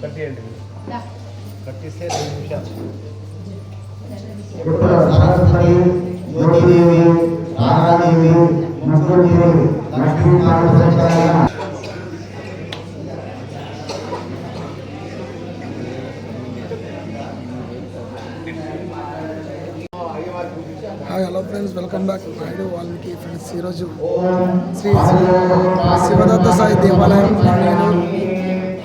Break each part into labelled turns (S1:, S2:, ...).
S1: కట్టేయండి కట్టిస్తే రెండు నిమిషాలు.
S2: Hi hello friends welcome back Naidu Valmiki friends ఈరోజు శ్రీ శివదత్త సాయి దేవాలయం నేను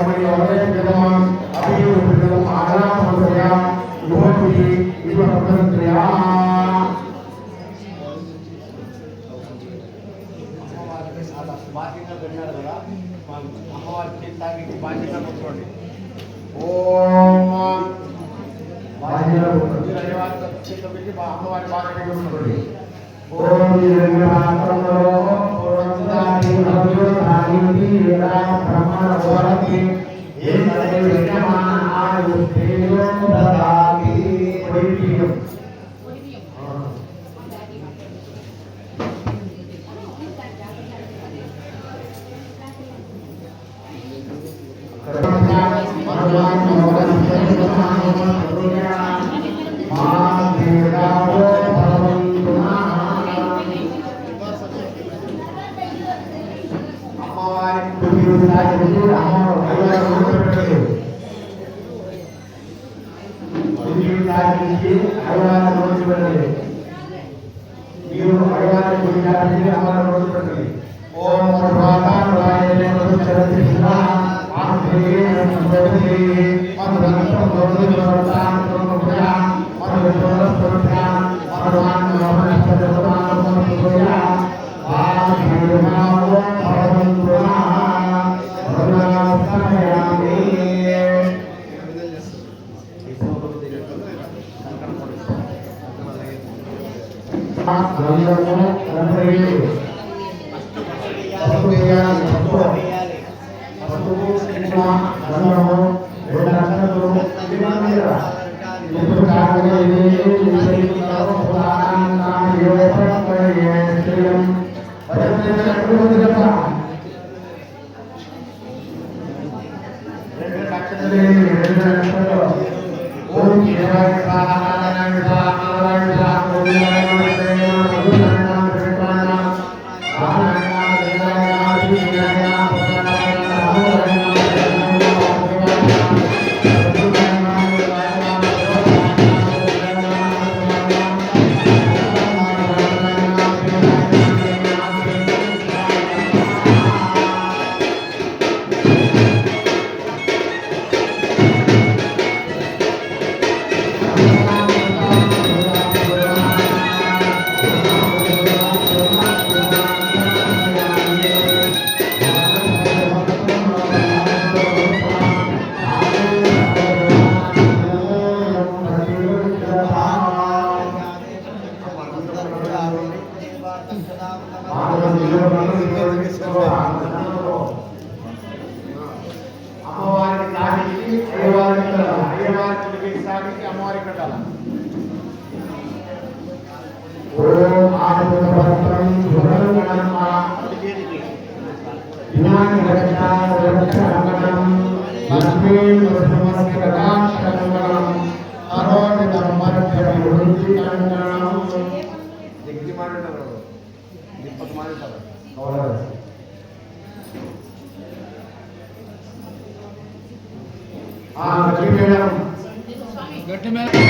S1: తాకి అమ్మవారికి పట్టుకుంటాడు. అమ్మవారికి చాలా బాధ్యతగా పెట్టారు కదా అమ్మవారికి తాకి బాధ్యతగా కూర్చోండి ఓం అమ్మవారి బాగా
S3: మీరు
S1: అమ్మవారికి తాకి అయ్యవారికి అయ్యవారికి తాకి అమ్మవారికి
S3: ఓం లక్ష్మీ వృద్ధి కంగణం గట్టి మేడం.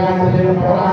S3: graça pelo palavra.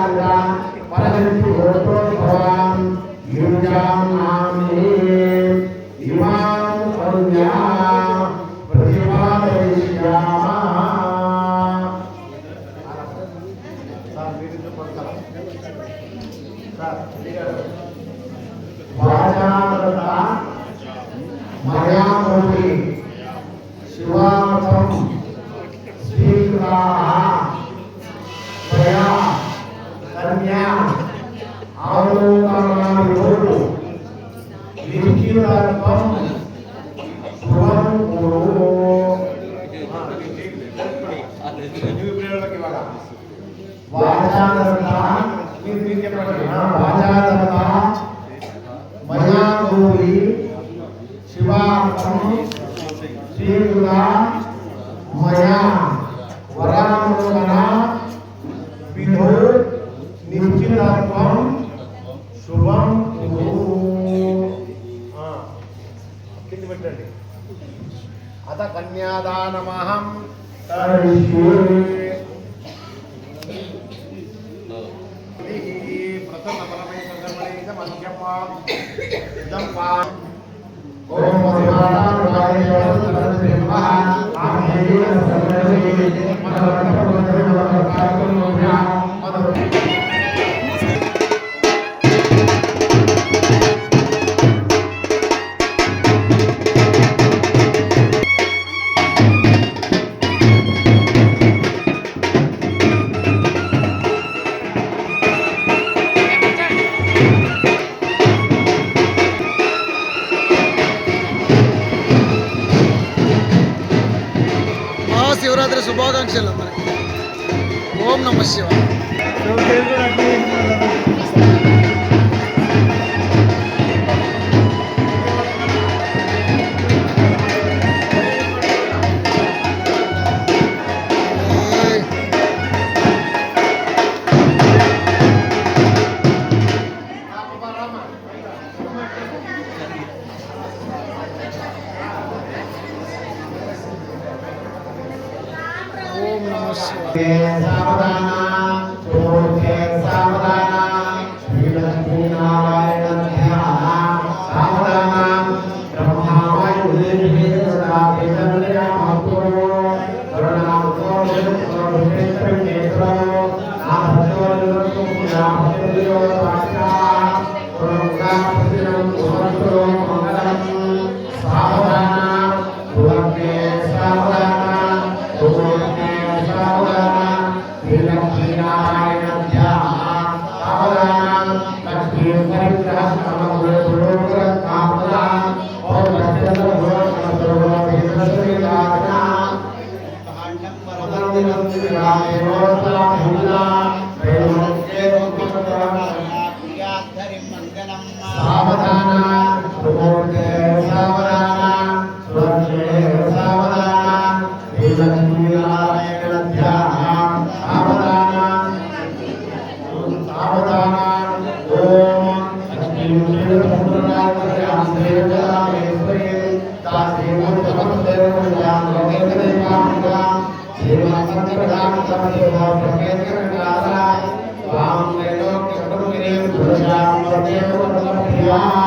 S3: ఓం సావధాన సావధాన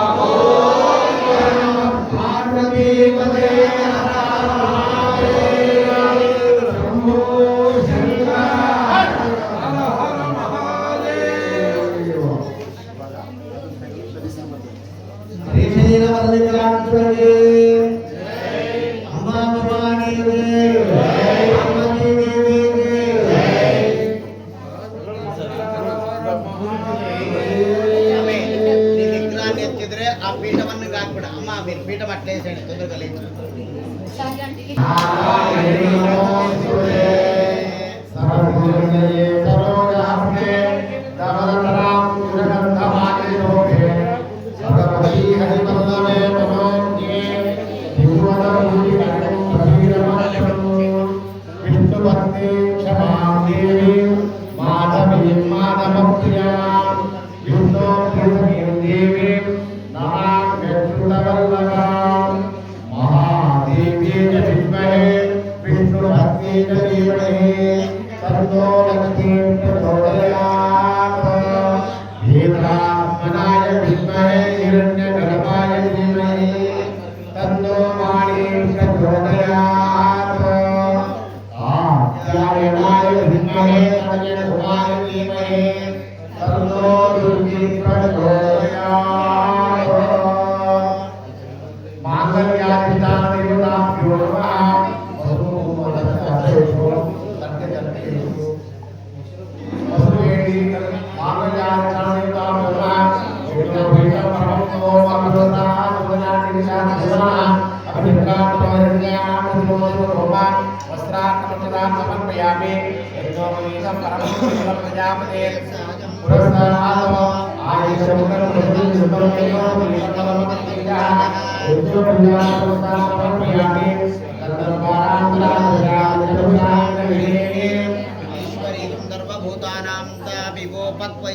S3: Amen.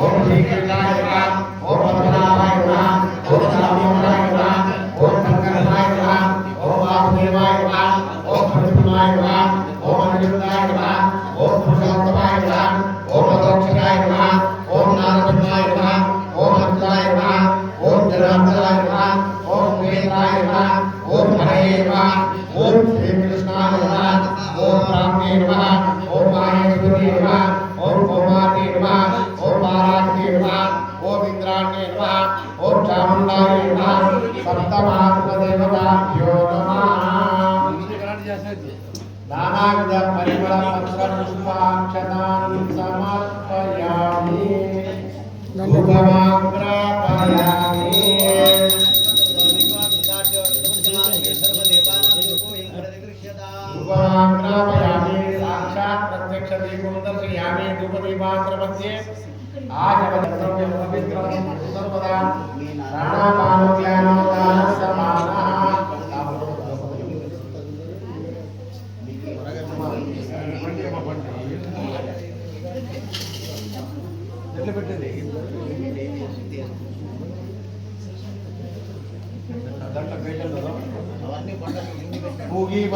S3: ఓం
S4: శ్రీ కృష్ణాయ
S1: ఓం రామే నమ.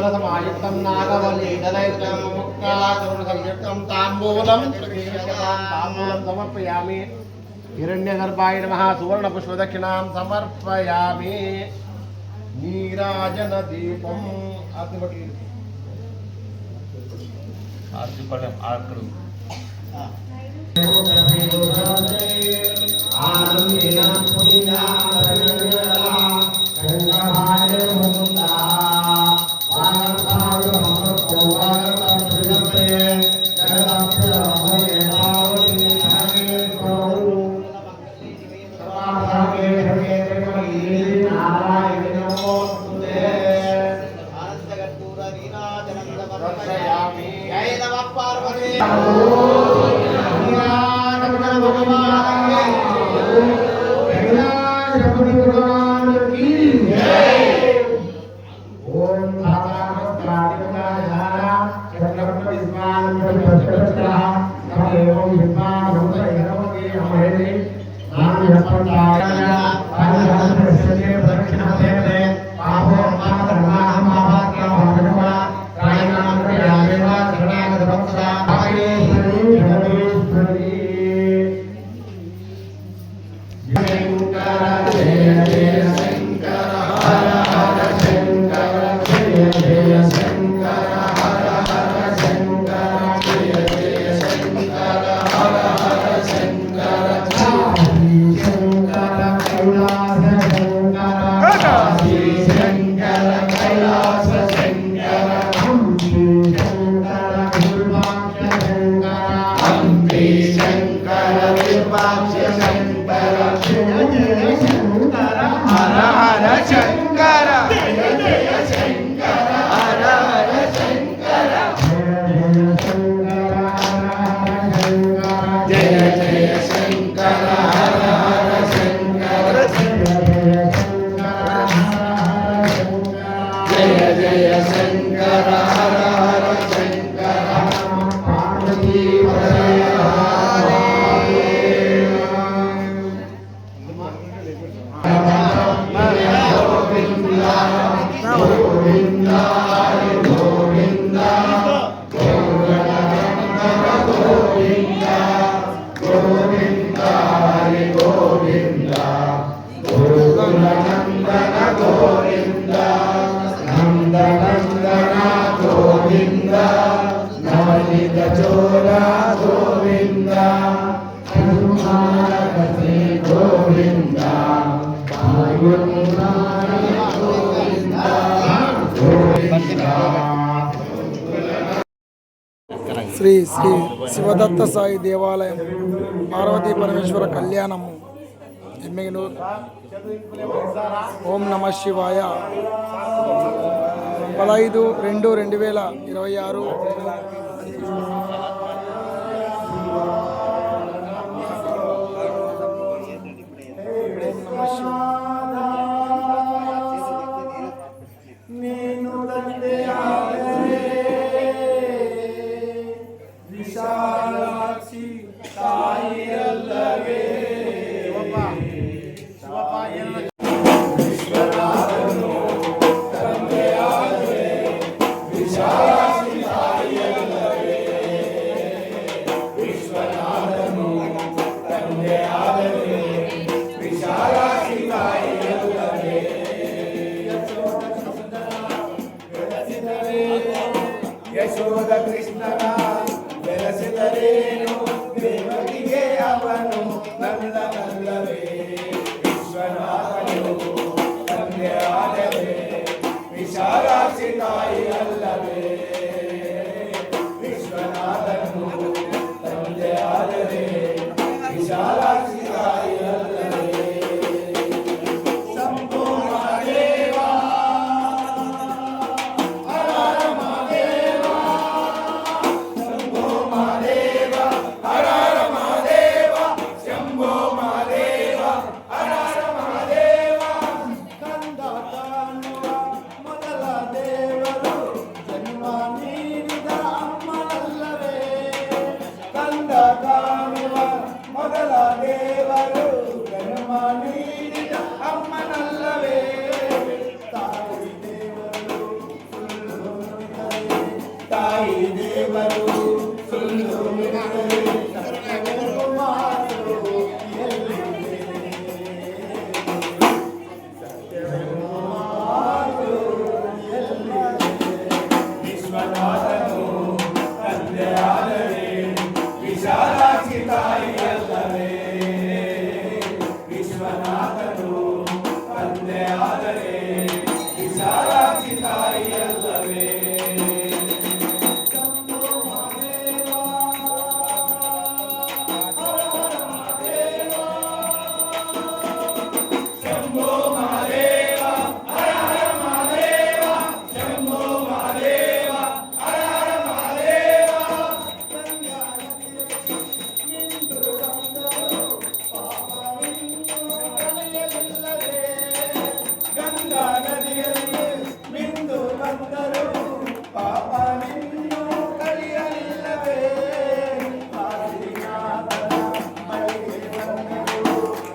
S1: సమాయుక్తం సమర్పయామి హిరణ్యగర్భాయ సువర్ణ సమర్పయామి నీరాజన దీపం
S3: ఆనందిన
S1: శ్రీ
S2: శ్రీ శివదత్త సాయి దేవాలయం పార్వతీ పరమేశ్వర కళ్యాణము. ఓం నమ శివాయ. పదహైదు రెండు రెండు వేల ఇరవై ఆరు.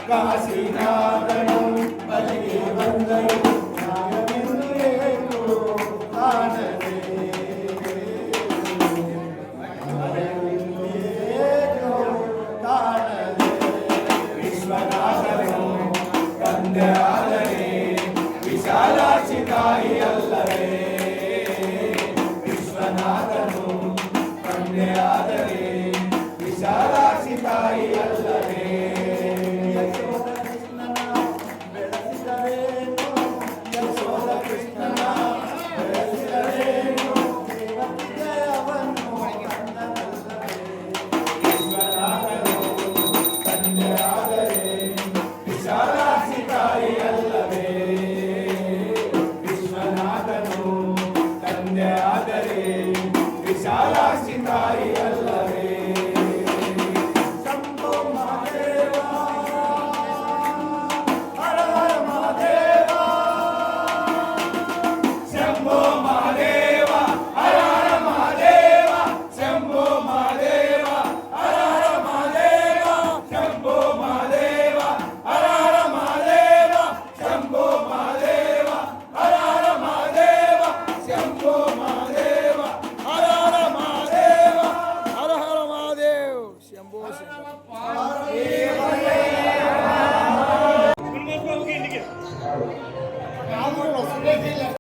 S2: காசிநாதனும் பலிகே வந்தனும்